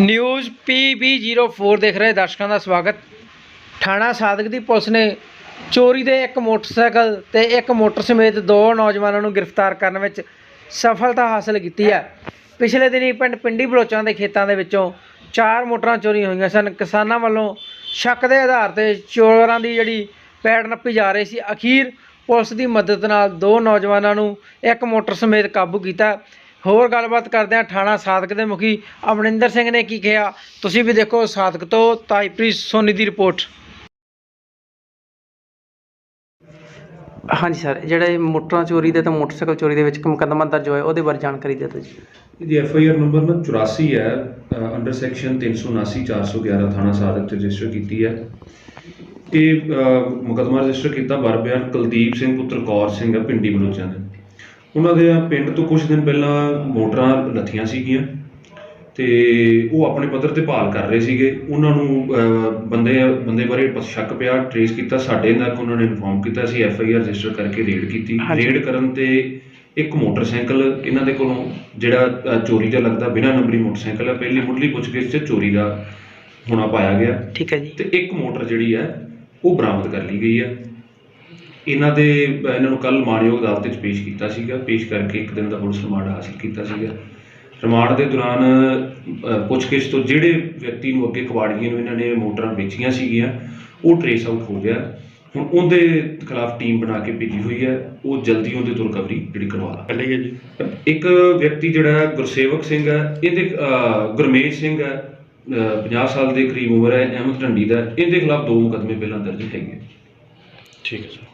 News PB04 ਦੇਖ ਰਹੇ ਦਰਸ਼ਕਾਂ ਦਾ ਸਵਾਗਤ। ਥਾਣਾ ਸਾਦਕ ਦੀ ਪੁਲਿਸ ਨੇ ਚੋਰੀ ਦੇ ਇੱਕ ਮੋਟਰਸਾਈਕਲ ਤੇ ਇੱਕ ਮੋਟਰ ਸਮੇਤ ਦੋ ਨੌਜਵਾਨਾਂ ਨੂੰ ਗ੍ਰਿਫਤਾਰ ਕਰਨ ਵਿੱਚ ਸਫਲਤਾ ਹਾਸਲ ਕੀਤੀ ਹੈ। ਪਿਛਲੇ ਦਿਨੀ ਪਿੰਡ ਪਿੰਡੀ ਬਲੋਚਾਂ ਦੇ ਖੇਤਾਂ ਦੇ ਵਿੱਚੋਂ ਚਾਰ ਮੋਟਰਾਂ ਚੋਰੀ ਹੋਈਆਂ ਸਨ। ਕਿਸਾਨਾਂ ਵੱਲੋਂ ਸ਼ੱਕ ਦੇ ਆਧਾਰ ਤੇ ਚੋਰਾਂ ਦੀ ਜਿਹੜੀ ਪੈੜ ਨੱਪੀ ਜਾ ਰਹੀ ਸੀ। ਅਖੀਰ ਪੁਲਿਸ ਦੀ ਮਦਦ ਨਾਲ ਦੋ ਨੌਜਵਾਨਾਂ ਨੂੰ ਇੱਕ ਮੋਟਰ ਸਮੇਤ ਕਾਬੂ ਕੀਤਾ। ਹੋਰ ਗੱਲਬਾਤ ਕਰਦੇ ਹਾਂ ਥਾਣਾ ਸਾਦਕ ਦੇ ਮੁਖੀ ਅਮਰਿੰਦਰ ਸਿੰਘ ਨੇ ਕੀ ਕਿਹਾ। ਤੁਸੀਂ ਵੀ ਦੇਖੋ ਸਾਦਕ ਤੋਂ ਤਾਈਪ੍ਰੀਤ ਸੋਨੀ ਦੀ ਰਿਪੋਰਟ। ਹਾਂਜੀ ਸਰ ਜਿਹੜਾ ਇਹ ਮੋਟਰਾਂ ਚੋਰੀ ਦੇ ਤੇ ਮੋਟਰਸਾਈਕਲ ਚੋਰੀ ਦੇ ਵਿੱਚ ਇੱਕ ਮੁਕੱਦਮਾ ਦਰਜ ਹੋਇਆ ਉਹਦੇ ਬਾਰੇ ਜਾਣਕਾਰੀ ਦਿਓ ਤੁਸੀਂ ਇਹਦੀ ਐਫ ਆਈ ਆਰ ਨੰਬਰ ਨਾ 84 ਹੈ ਅੰਡਰ ਸੈਕਸ਼ਨ 379 411 ਥਾਣਾ ਸਾਦਕ 'ਚ ਰਜਿਸਟਰ ਕੀਤੀ ਹੈ। ਇਹ ਮੁਕੱਦਮਾ ਰਜਿਸਟਰ ਕੀਤਾ ਬਰਬਿਆਨ ਕੁਲਦੀਪ ਸਿੰਘ ਪੁੱਤਰ ਕੌਰ ਸਿੰਘ ਹੈ ਪਿੰਡੀ ਬਲੋਚਾਂ ਦੇ। ਉਹਨਾਂ ਦੇ ਪਿੰਡ ਤੋਂ ਕੁਝ ਦਿਨ ਪਹਿਲਾਂ ਮੋਟਰਾਂ ਲੱਥੀਆਂ ਸੀਗੀਆਂ ਤੇ ਉਹ ਆਪਣੇ ਪੱਧਰ ਤੇ ਭਾਲ ਕਰ ਰਹੇ ਸੀਗੇ। ਉਹਨਾਂ ਨੂੰ ਬੰਦੇ ਬੰਦੇ ਬਾਰੇ ਸ਼ੱਕ ਪਿਆ ਟਰੇਸ ਕੀਤਾ ਸਾਡੇ ਤੱਕ ਉਹਨਾਂ ਨੇ ਇਨਫੋਰਮ ਕੀਤਾ ਅਸੀਂ ਐਫ ਆਈ ਆਰ ਰਜਿਸਟਰ ਕਰਕੇ ਰੇਡ ਕੀਤੀ। ਰੇਡ ਕਰਨ ਤੇ ਇੱਕ ਮੋਟਰਸਾਈਕਲ ਇਹਨਾਂ ਦੇ ਕੋਲੋਂ ਜਿਹੜਾ ਚੋਰੀ ਦਾ ਲੱਗਦਾ ਬਿਨਾਂ ਨੰਬਰੀ ਮੋਟਰਸਾਈਕਲ ਹੈ ਪਹਿਲੀ ਮੁੱਢਲੀ ਪੁੱਛਗਿੱਛ 'ਚ ਚੋਰੀ ਦਾ ਹੋਣਾ ਪਾਇਆ ਗਿਆ। ਠੀਕ ਹੈ ਜੀ। ਤੇ ਇੱਕ ਮੋਟਰ ਜਿਹੜੀ ਹੈ ਉਹ ਬਰਾਮਦ ਕਰ ਲਈ ਗਈ ਹੈ ਇਹਨਾਂ ਦੇ ਇਹਨਾਂ ਨੂੰ ਕੱਲ ਮਾਣਯੋਗ ਅਦਾਲਤ ਵਿੱਚ ਪੇਸ਼ ਕੀਤਾ ਸੀਗਾ। ਪੇਸ਼ ਕਰਕੇ ਇੱਕ ਦਿਨ ਦਾ ਪੁਲਿਸ ਰਿਮਾਂਡ ਹਾਸਲ ਕੀਤਾ ਸੀਗਾ। ਰਿਮਾਂਡ ਦੇ ਦੌਰਾਨ ਪੁੱਛਗਿੱਛ ਤੋਂ ਜਿਹੜੇ ਵਿਅਕਤੀ ਨੂੰ ਅੱਗੇ ਕਬਾੜੀਏ ਨੂੰ ਇਹਨਾਂ ਨੇ ਮੋਟਰਾਂ ਵੇਚੀਆਂ ਸੀਗੀਆਂ ਉਹ ਟਰੇਸ ਆਊਟ ਹੋ ਗਿਆ। ਹੁਣ ਉਹਦੇ ਖਿਲਾਫ ਟੀਮ ਬਣਾ ਕੇ ਭੇਜੀ ਹੋਈ ਹੈ। ਉਹ ਜਲਦੀ ਉਹਦੇ ਤੋਂ ਰਿਕਵਰੀ ਜਿਹੜੀ ਕਰਵਾ ਲਾ। ਪਹਿਲੇ ਜੀ। ਇੱਕ ਵਿਅਕਤੀ ਜਿਹੜਾ ਗੁਰਸੇਵਕ ਸਿੰਘ ਹੈ ਇਹਦੇ ਗੁਰਮੇਜ ਸਿੰਘ ਹੈ ਅ, 50 ਸਾਲ ਦੇ ਕਰੀਬ ਉਮਰ ਹੈ ਅਹਿਮਦ ਢੰਡੀ ਦਾ। ਇਹਦੇ ਖਿਲਾਫ ਦੋ ਮੁਕੱਦਮੇ ਪਹਿਲਾਂ ਦਰਜ ਹੈਗੇ ਠੀਕ ਹੈ ਸਰ।